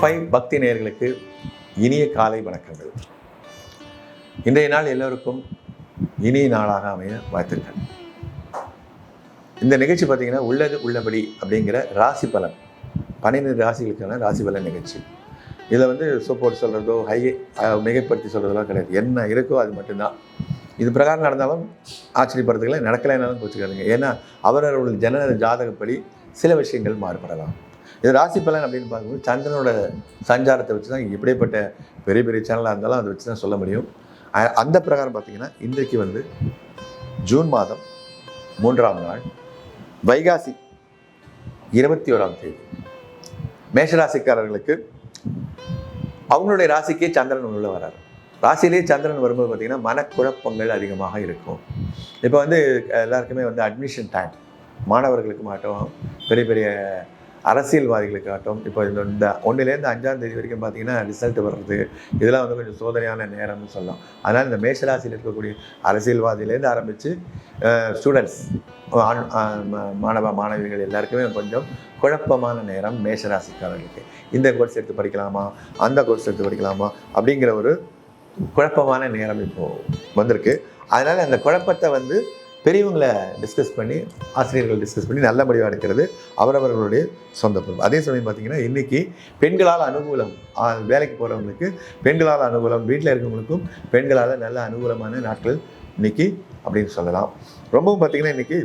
Five பக்தி நேயர்களுக்கு இனிய காலை வணக்கங்கள். இன்றைய நாள் எல்லோருக்கும் இனிய நாளாக அமைய வாழ்த்துக்கள். இந்த நிகழ்ச்சி பார்த்தீங்கன்னா உள்ளது உள்ளபடி அப்படிங்கிற ராசி பலன். பன்னிரெண்டு ராசிகளுக்கான ராசி பலன் நிகழ்ச்சி. இதில் வந்து சூப்பர் சொல்கிறதோ ஹை மிகைப்படுத்தி சொல்கிறதெல்லாம் கிடையாது. என்ன இருக்கோ அது மட்டும்தான். இது பிரகாரம் நடந்தாலும் ஆச்சரியப்படுறதுல நடக்கலைனாலும் கோச்சுக்காதுங்க. ஏன்னா அவரவர்கள் ஜன ஜாதகப்படி சில விஷயங்கள் மாறுபடலாம். இது ராசி பலன் அப்படின்னு பார்க்கும்போது சந்திரனோட சஞ்சாரத்தை வச்சு தான் எப்படிப்பட்ட பெரிய பெரிய சேனலாக இருந்தாலும் அதை வச்சு தான் சொல்ல முடியும். அந்த பிரகாரம் பார்த்திங்கன்னா இன்றைக்கு வந்து ஜூன் மாதம் மூன்றாம் நாள் வைகாசி இருபத்தி ஓராம் தேதி. மேஷராசிக்காரர்களுக்கு அவங்களுடைய ராசிக்கே சந்திரன் உள்ள வராரு. ராசியிலே சந்திரன் வரும்போது பார்த்திங்கன்னா மனக்குழப்பங்கள் அதிகமாக இருக்கும். இப்போ வந்து எல்லாருக்குமே வந்து அட்மிஷன் டைம் மாணவர்களுக்கு மாட்டோம். பெரிய பெரிய அரசியல்வாதிகளுக்காகட்டும் இப்போ இந்த இந்த ஒன்றுலேருந்து அஞ்சாம் தேதி வரைக்கும் பார்த்தீங்கன்னா ரிசல்ட் வர்றது இதெல்லாம் வந்து கொஞ்சம் சோதனையான நேரம்னு சொல்லலாம். அதனால் இந்த மேஷராசியில் இருக்கக்கூடிய அரசியல்வாதியிலேருந்து ஆரம்பித்து ஸ்டூடெண்ட்ஸ் மாணவ மாணவிகள் எல்லாருக்குமே கொஞ்சம் குழப்பமான நேரம் மேஷராசிக்காரர்களுக்கு. இந்த கோர்ஸ் எடுத்து படிக்கலாமா? அந்த கோர்ஸ் எடுத்து படிக்கலாமா? அப்படிங்கிற ஒரு குழப்பமான நேரம் இப்போது வந்திருக்கு. அதனால் அந்த குழப்பத்தை வந்து பெரியவங்களை டிஸ்கஸ் பண்ணி ஆசிரியர்கள் டிஸ்கஸ் பண்ணி நல்ல முடிவாக எடுக்கிறது அவரவர்களுடைய சொந்த பொறுப்பு. அதே சமயம் பார்த்திங்கன்னா இன்றைக்கி பெண்களால் அனுகூலம் வேலைக்கு போகிறவங்களுக்கு பெண்களால் அனுகூலம் வீட்டில் இருக்கிறவங்களுக்கும் பெண்களால் நல்ல அனுகூலமான நாட்கள் இன்னைக்கு அப்படின்னு சொல்லலாம். ரொம்பவும் பார்த்தீங்கன்னா இன்றைக்கி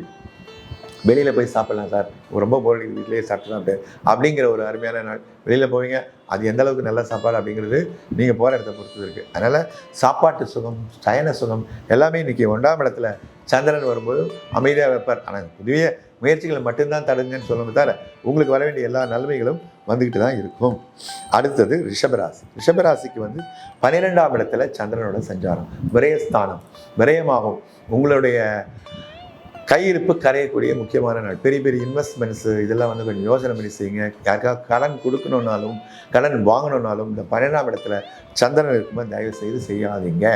வெளியில் போய் சாப்பிட்லாம் சார். ரொம்ப போர் அடிக்குது வீட்டிலேயே அப்படிங்கிற ஒரு அருமையான நாள். வெளியில் போவீங்க அது எந்த அளவுக்கு நல்ல சாப்பாடு அப்படிங்கிறது நீங்கள் போகிற இடத்த பொறுத்து இருக்குது அதனால் சாப்பாட்டு சுகம் சயன சுகம் எல்லாமே இன்றைக்கி ஒன்றாம் இடத்துல சந்திரன் வரும்போது அமைதியாக வைப்பார். ஆனால் புதிய முயற்சிகளை மட்டும்தான் தடுங்கன்னு சொல்லணும் தவிர உங்களுக்கு வர வேண்டிய எல்லா நன்மைகளும் வந்துக்கிட்டு தான் இருக்கும். அடுத்தது ரிஷபராசி. ரிஷபராசிக்கு வந்து பன்னிரெண்டாம் இடத்துல சந்திரனோட சஞ்சாரம் விரயஸ்தானம் விரயமாகும். உங்களுடைய கையிருப்பு கரையக்கூடிய முக்கியமான நாள். பெரிய பெரிய இன்வெஸ்ட்மெண்ட்ஸு இதெல்லாம் வந்து கொஞ்சம் யோசனை பண்ணி செய்யுங்க. யாருக்காவது கடன் கொடுக்கணுன்னாலும் கடன் வாங்கணுன்னாலும் இந்த பன்னெண்டாம் இடத்துல சந்திரன் இருக்கும்போது தயவு செய்து செய்யாதீங்க.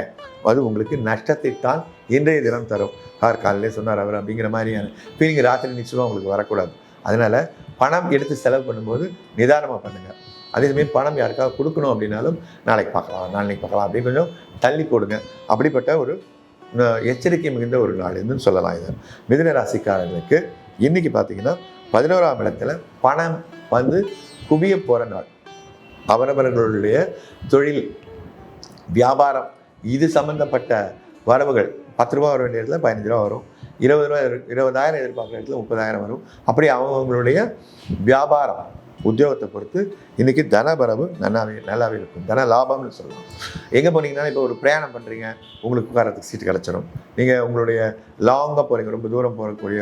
அது உங்களுக்கு நஷ்டத்தை தான் இன்றைய தினம் தரும். கார் காலையிலே சொன்னார் அவர் அப்படிங்கிற மாதிரியான ஃபீலிங் ராத்திரி நிச்சயமாக உங்களுக்கு வரக்கூடாது. அதனால் பணம் எடுத்து செலவு பண்ணும்போது நிதானமாக பண்ணுங்கள் அதே சமயம் பணம் யாருக்காவது கொடுக்கணும் அப்படின்னாலும் நாளைக்கு பார்க்கலாம் நாளைக்கு பார்க்கலாம் அப்படின்னு கொஞ்சம் தள்ளி போடுங்க. அப்படிப்பட்ட ஒரு எச்சரிக்கை மிகுந்த ஒரு நாள் என்று சொல்லலாம் இது. மிதுன ராசிக்காரர்களுக்கு இன்னைக்கு பார்த்தீங்கன்னா பதினோராம் இடத்துல பணம் வந்து குவிய போகிற நாள். அவரவர்களுடைய தொழில் வியாபாரம் இது சம்பந்தப்பட்ட வரவுகள் பத்து ரூபா வர வேண்டிய இடத்துல பதினஞ்சு ரூபா வரும். இருபது ரூபா இருபதாயிரம் எதிர்பார்க்குற இடத்துல முப்பதாயிரம் வரும். அப்படி அவங்களுடைய வியாபாரம் உத்தியோகத்தை பொறுத்து இன்னைக்கு தனபரவு நல்லாவே நல்லாவே இருக்கும். தன லாபம்னு சொல்லலாம். எங்கே போனீங்கன்னா இப்போ ஒரு பிரயாணம் பண்ணுறீங்க உங்களுக்கு உட்காரத்துக்கு சீட்டு கிடச்சிடும் நீங்கள் உங்களுடைய லாங்காக போகிறீங்க ரொம்ப தூரம் போகக்கூடிய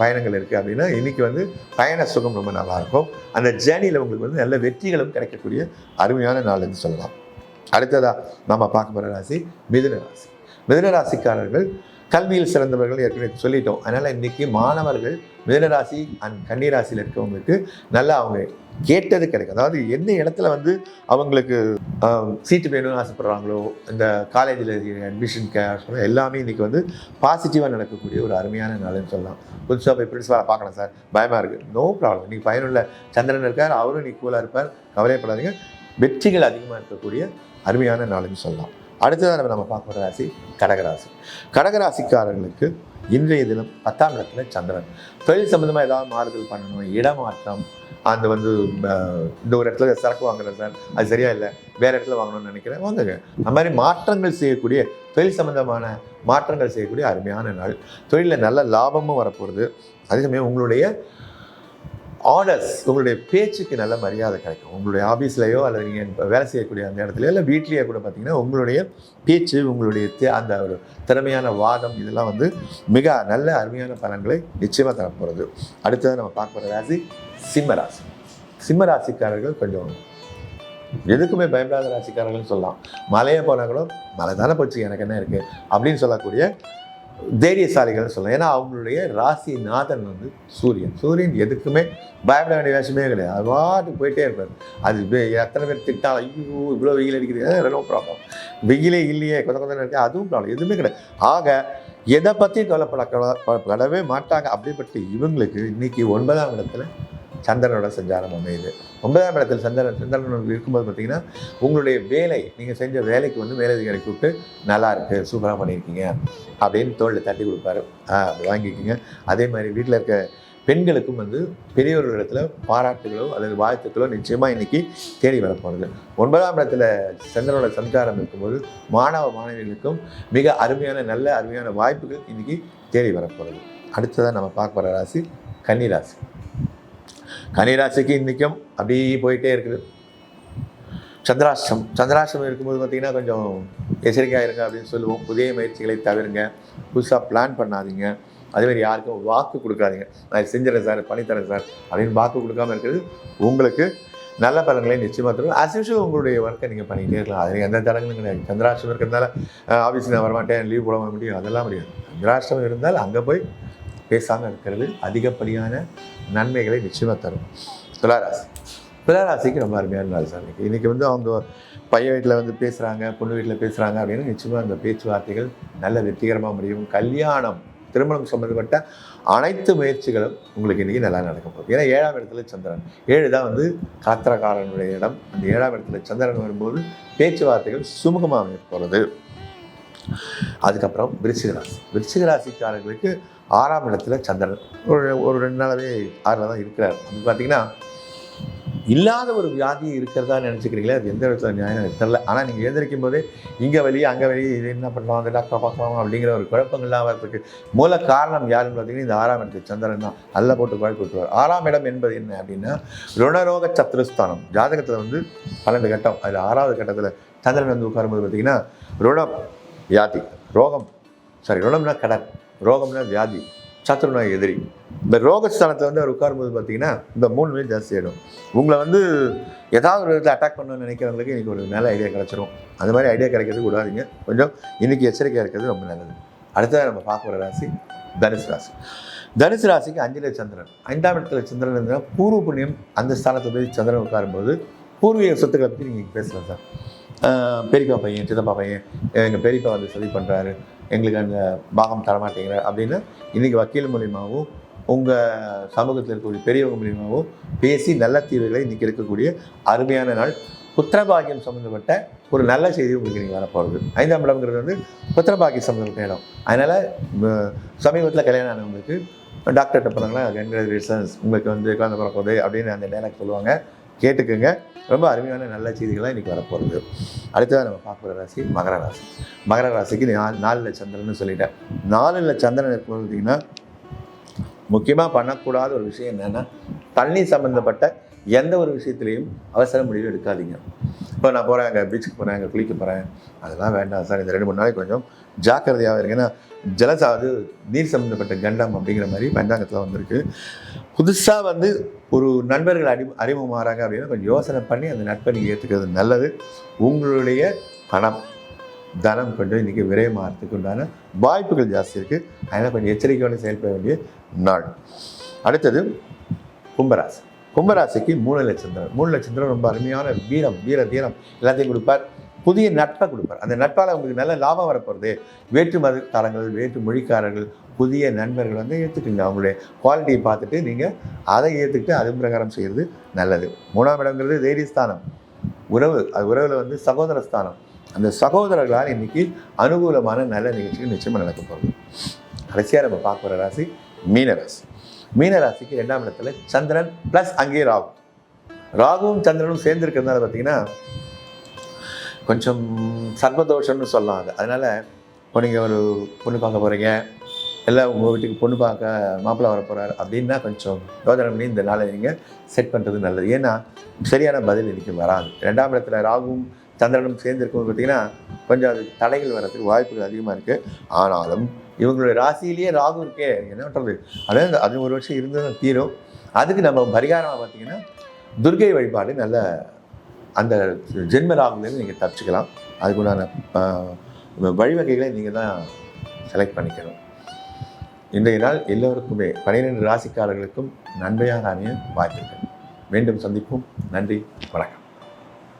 பயணங்கள் இருக்குது அப்படின்னா இன்றைக்கி வந்து பயண சுகம் ரொம்ப நல்லாயிருக்கும் அந்த ஜேர்னியில் உங்களுக்கு வந்து நல்ல வெற்றிகளும் கிடைக்கக்கூடிய அருமையான நாள்னு சொல்லலாம். அடுத்ததாக நம்ம பார்க்க போகிற ராசி மிதுன ராசி. மிதுன ராசிக்காரர்கள் கல்வியில் சிறந்தவர்கள் ஏற்கனவே சொல்லிட்டோம். அதனால் இன்றைக்கி மாணவர்கள் மிதுனராசி அண்ட் கன்னிராசியில் இருக்கவங்களுக்கு நல்லா அவங்க கேட்டது கிடைக்கும். அதாவது எந்த இடத்துல வந்து அவங்களுக்கு சீட்டு வேணும்னு ஆசைப்படுறாங்களோ இந்த காலேஜில் அட்மிஷன் கேஷ் எல்லாமே இன்றைக்கி வந்து பாசிட்டிவாக நடக்கக்கூடிய ஒரு அருமையான நாள்னு சொல்லலாம். புதுசாக போய் பிரின்ஸிபாலை பார்க்கலாம் சார். பயமாக இருக்குது நோ ப்ராப்ளம் இன்றைக்கி பயனுள்ள சந்திரன் இருக்கார். அவரும் இன்றைக்கி கூலாக இருப்பார். கவலைப்படாதீங்க வெற்றிகள் அதிகமாக இருக்கக்கூடிய அருமையான நாள்னு சொல்லலாம். அடுத்ததாக நம்ம பார்க்க போகிற ராசி கடகராசி. கடகராசிக்காரர்களுக்கு இன்றைய தினம் பத்தாம் இடத்துல சந்திரன். தொழில் சம்மந்தமாக ஏதாவது மாறுதல் பண்ணணும் இடமாற்றம் அந்த வந்து இந்த ஒரு இடத்துல சரக்கு வாங்குறேன் சார் அது சரியா இல்லை வேறு இடத்துல வாங்கணும்னு நினைக்கிறேன் வாங்குங்க அந்த மாதிரி மாற்றங்கள் செய்யக்கூடிய தொழில் சம்மந்தமான மாற்றங்கள் செய்யக்கூடிய அருமையான நாள். தொழிலில் நல்ல லாபமும் வரப்போகிறது அதே சமயம் உங்களுடைய ஆர்டர்ஸ் உங்களுடைய பேச்சுக்கு நல்ல மரியாதை கிடைக்கும். உங்களுடைய ஆஃபீஸ்லையோ அல்லது நீங்கள் வேலை செய்யக்கூடிய அந்த இடத்துலையோ இல்லை வீட்லேயே கூட பார்த்தீங்கன்னா உங்களுடைய பேச்சு உங்களுடைய தே- அந்த ஒரு திறமையான வாதம் இதெல்லாம் வந்து மிக நல்ல அருமையான பலன்களை நிச்சயமாக தரப்போகிறது அடுத்தது நம்ம பார்க்க போகிற ராசி சிம்ம ராசி. சிம்ம ராசிக்காரர்கள் கொஞ்சம் எதுக்குமே பயப்படாத ராசிக்காரர்கள்னு சொல்லலாம். மலையை போனால் கூட மலை தானே போச்சு எனக்கு என்ன இருக்குது அப்படின்னு சொல்லக்கூடிய தைரியசாலிகள்னு சொல்லலாம் ஏன்னா அவங்களுடைய ராசி நாதன் வந்து சூரியன். சூரியன் எதுக்குமே பயப்பட வேண்டிய வேஷமே கிடையாது. அது பாட்டுக்கு போயிட்டே இருப்பார். அது வே- எத்தனை பேர் திட்டாலும் ஐயோ இவ்வளோ வெயில் அடிக்கிறது நோ ப்ராப்ளம் வெயிலே இல்லையே கொஞ்சம் கொஞ்சம் இருக்கு அதுவும் ப்ராப்ளம் எதுவுமே கிடையாது. ஆக எதை பற்றியும் கவலைப்பட கவலை- மாட்டாங்க. அப்படிப்பட்ட இவங்களுக்கு இன்னைக்கு ஒன்பதாம் இடத்துல சந்திரனோட சஞ்சாரம் அமையுது. ஒன்பதாம் இடத்தில் சந்திரன் சந்திரன் இருக்கும்போது பார்த்தீங்கன்னா உங்களுடைய வேலை நீங்கள் செஞ்ச வேலைக்கு வந்து மேலதிகாரி கூப்பிட்டு நல்லா இருக்கு சூப்பராக பண்ணியிருக்கீங்க அப்படின்னு தோளில் தட்டி கொடுப்பாரு. ஆ அப்படி வாங்கிக்கோங்க. அதே மாதிரி வீட்டில் இருக்க பெண்களுக்கும் வந்து பெரியவர்களிடத்தில் பாராட்டுகளோ அல்லது வாழ்த்துக்களோ நிச்சயமாக இன்றைக்கி தேடி வரப்போகிறது ஒன்பதாம் இடத்துல சந்திரனோட சஞ்சாரம் இருக்கும்போது மாணவ மாணவிகளுக்கும் மிக அருமையான நல்ல அருமையான வாய்ப்புகள் இன்றைக்கி தேடி வரப்போகிறது அடுத்ததாக நம்ம பார்க்க போகிற ராசி கன்னிராசி. கன்னிராசிக்கு இன்றைக்கும் அப்படியே போயிட்டே இருக்குது. சந்திராஷ்டம் சந்திராஷ்டம் இருக்கும்போது பார்த்தீங்கன்னா கொஞ்சம் எச்சரிக்கையாக இருங்க அப்படின்னு சொல்லுவோம். புதிய முயற்சிகளை தவிருங்க. புதுசாக பிளான் பண்ணாதீங்க. அதே மாதிரி யாருக்கும் வாக்கு கொடுக்காதீங்க. நான் செஞ்சுறேன் சார் பண்ணித்தரேன் சார் அப்படின்னு வாக்கு கொடுக்காம இருக்கிறது உங்களுக்கு நல்ல பலன்களை நிச்சயமாக தரும். ஆஸ் யூஷுவல் உங்களுடைய ஒர்க்கை நீங்கள் பண்ணிக்கிட்டே இருக்கலாம். அதில் எந்த தடங்களும் கிடையாது. சந்திராஷ்டம் இருக்கிறதுனால ஆஃபீஸில் நான் வரமாட்டேன் லீவ் போட முடியும் அதெல்லாம் முடியாது. சந்திராஷ்டம் இருந்தால் அங்கே போய் பேசாமல் இருக்கிறது அதிகப்படியான நன்மைகளை நிச்சயமாக தரும். துளாராசி. துளாராசிக்கு ரொம்ப அருமையான நாள் சார் இன்னைக்கு. இன்றைக்கி வந்து அவங்க பையன் வீட்டில் வந்து பேசுகிறாங்க பொண்ணு வீட்டில் பேசுகிறாங்க அப்படின்னு நிச்சயமாக அந்த பேச்சுவார்த்தைகள் நல்ல வெற்றிகரமாக முடியும். கல்யாணம் திருமணம் சம்மந்தப்பட்ட அனைத்து முயற்சிகளும் உங்களுக்கு இன்றைக்கி நல்லா நடக்க போகுது. ஏன்னா ஏழாம் இடத்துல சந்திரன். ஏழு தான் வந்து காத்திரக்காரனுடைய இடம். அந்த ஏழாம் இடத்துல சந்திரன் வரும்போது பேச்சுவார்த்தைகள் சுமூகமாக போகிறது அதுக்கப்புறம் விருச்சிக ராசி. விருச்சிக ராசிக்காரர்களுக்கு ஆறாம் இடத்துல சந்திரன். ஒரு ஒரு ரெண்டு நாளாவே ஆறில் தான் இருக்கிறார். அப்படி பார்த்தீங்கன்னா இல்லாத ஒரு வியாதி இருக்கிறதா நினச்சிக்கிறீங்களே அது எந்த இடத்துல நியாயம் எனக்கு தெரில ஆனால் நீங்கள் எழுந்திருக்கும் போதே இங்கே வழி அங்கே வழி இது என்ன பண்ணலாம் அந்த டாக்டரை பார்க்கலாம் அப்படிங்கிற ஒரு குழப்பங்கள்லாம் வரதுக்கு மூல காரணம் யாருன்னு பார்த்தீங்கன்னா இந்த ஆறாம் இடத்து சந்திரன் தான். நல்லா போட்டு குழப்பி விட்டுருவார் ஆறாம் இடம் என்பது என்ன அப்படின்னா ருணரோக சத்ருஸ்தானம். ஜாதகத்தில் வந்து பன்னெண்டு கட்டம். அதில் ஆறாவது கட்டத்தில் சந்திரன் வந்து உட்காரும்போது பார்த்தீங்கன்னா ருணம் வியாதி. ரோகம். சாரி ருணம்னா கடன். ரோகம்னா வியாதி. சத்ருனா எதிரி. இந்த ரோகஸ்தானத்தில் வந்து அவர் உட்காரும்போது பார்த்தீங்கன்னா இந்த மூணு பேர் ஜாஸ்தி ஆகிடும் உங்களை வந்து ஏதாவது ஒரு விதத்தில் அட்டாக் பண்ணணும்னு நினைக்கிறவங்களுக்கு இன்றைக்கி ஒரு நல்ல ஐடியா கிடச்சிரும். அந்த மாதிரி ஐடியா கிடைக்கிறது விடாதீங்க. கொஞ்சம் இன்றைக்கி எச்சரிக்கையாக இருக்கிறது ரொம்ப நல்லது. அடுத்ததாக நம்ம பார்க்க போகிற ராசி தனுசு ராசி. தனுசு ராசிக்கு அஞ்சில் சந்திரன். ஐந்தாம் இடத்துல சந்திரன் இருந்தால் பூர்வ புண்ணியம் அந்த ஸ்தானத்தில் போய் சந்திரன் உட்காரும்போது பூர்வீக சொத்துக்களை பற்றி நீங்கள் பேசலாம் சார். பெரியப்பா பையன் சித்தப்பா பையன் எங்கள் பெரியப்பா வந்து சதி பண்ணுறாரு எங்களுக்கு அந்த பாகம் தரமாட்டேங்கிறார் அப்படின்னு இன்றைக்கி வக்கீல் மூலியமாகவும் உங்கள் சமூகத்தில் இருக்கக்கூடிய பெரியவங்க மூலியமாகவும் பேசி நல்ல தீர்வுகளை இன்றைக்கி இருக்கக்கூடிய அருமையான நாள். புத்திரபாகியம் சம்மந்தப்பட்ட ஒரு நல்ல செய்தி உங்களுக்கு நீங்கள் வரப்போகிறது ஐந்தாம் இடம்ங்கிறது வந்து புத்திரபாகியம் சம்மந்தப்பட்ட இடம். அதனால் சமீபத்தில் கல்யாணம் ஆனவங்களுக்கு டாக்டர்கிட்ட போனாங்களா கன்கிராச்சுலேஷன்ஸ் உங்களுக்கு வந்து குழந்தை பிறப்போகுது அப்படின்னு அந்த டைலாக் சொல்லுவாங்க. கேட்டுக்கோங்க. ரொம்ப அருமையான நல்ல செய்திகளாக இன்றைக்கி வரப்போகிறது அடுத்ததாக நம்ம பார்க்குற ராசி மகர ராசி. மகர ராசிக்கு நாலு நாலில் சந்திரன்னு சொல்லிட்டேன் நாலில் சந்திரன் பார்த்தீங்கன்னா முக்கியமாக பண்ணக்கூடாத ஒரு விஷயம் என்னென்னா தண்ணி சம்மந்தப்பட்ட எந்த ஒரு விஷயத்துலையும் அவசர முடிவு எடுக்காதீங்க. இப்போ நான் போகிறேன் அங்கே பீச்சுக்கு போகிறேன் அங்கே குளிக்க போகிறேன் அதெல்லாம் வேண்டாம் சார். இந்த ரெண்டு மூணு நாளைக்கு கொஞ்சம் ஜாக்கிரதையாக இருங்க ஏன்னா ஜலசாவது நீர் சம்மந்தப்பட்ட கண்டம் அப்படிங்கிற மாதிரி பஞ்சாங்கத்தில் வந்திருக்கு. புதுசாக வந்து ஒரு நண்பர்கள் அறி அறிமுகமாகறாங்க அப்படின்னா கொஞ்சம் யோசனை பண்ணி அந்த நட்பை நீங்கள் ஏற்றுக்கிறது நல்லது. உங்களுடைய பணம் தனம் கொஞ்சம் இன்றைக்கி விரயமாகறதுக்கு உண்டான வாய்ப்புகள் ஜாஸ்தி இருக்குது அதனால் கொஞ்சம் எச்சரிக்கையோடு செயல்பட வேண்டிய நாள். அடுத்தது கும்பராசி. கும்பராசிக்கு மூணு லட்சம் மூணு லட்சந்திரன் ரொம்ப அருமையான வீரம் வீர தீரம் எல்லாத்தையும் கொடுப்பார். புதிய நட்பை கொடுப்பார். அந்த நட்பால் அவங்களுக்கு நல்ல லாபம் வரப்போகிறது வேற்று மதக்காரங்கள் வேற்று மொழிக்காரர்கள் புதிய நண்பர்கள் வந்து ஏற்றுக்குங்க அவங்களுடைய குவாலிட்டியை பார்த்துட்டு நீங்கள் அதை ஏற்றுக்கிட்டு அது பிரகாரம் செய்கிறது நல்லது. மூணாம் இடங்கிறது தைரியஸ்தானம். உறவு அது உறவில் வந்து சகோதர ஸ்தானம் அந்த சகோதரர்களால் இன்னைக்கு அனுகூலமான நல்ல நிகழ்ச்சிகள் நிச்சயமாக நடக்க போகிறது கடைசியாக நம்ம பார்க்க போகிற ராசி மீனராசி. மீனராசிக்கு ரெண்டாம் இடத்துல சந்திரன் ப்ளஸ் அங்கேயே ராகு. ராகுவும் சந்திரனும் சேர்ந்துருக்கிறதுனால பார்த்தீங்கன்னா கொஞ்சம் சர்வதோஷம்னு சொல்லலாம் அது அதனால் இப்போ நீங்கள் ஒரு பொண்ணு பார்க்க போகிறீங்க இல்லை உங்கள் வீட்டுக்கு பொண்ணு பார்க்க மாப்பிள்ளை வர போகிறார் அப்படின்னா கொஞ்சம் யோஜனை பண்ணி இந்த நாளை நீங்கள் செட் பண்ணுறது நல்லது. ஏன்னா சரியான பதில் இன்னைக்கு வராது. ரெண்டாம் இடத்துல ராகுவும் சந்திரனும் சேர்ந்து இருக்கும்போது பார்த்தீங்கன்னா கொஞ்சம் அது தடைகள் வர்றதுக்கு வாய்ப்புகள் அதிகமாக இருக்குது ஆனாலும் இவங்களுடைய ராசியிலேயே ராகு இருக்கே என்ன பண்ணுறது அதாவது அது ஒரு வருஷம் இருந்ததும் தீரும். அதுக்கு நம்ம பரிகாரமாக பார்த்தீங்கன்னா துர்கை வழிபாடு நல்ல அந்த ஜென்ம ராகுலேருந்து நீங்கள் தப்பிச்சுக்கலாம். அதுக்குண்டான வழிவகைகளை நீங்கள் தான் செலக்ட் பண்ணிக்கணும். இன்றைய நாள் எல்லோருக்குமே பன்னிரெண்டு ராசிக்காரர்களுக்கும் நன்மையாக அமைய வாழ்த்துக்கள் மீண்டும் சந்திப்போம். நன்றி. வணக்கம்.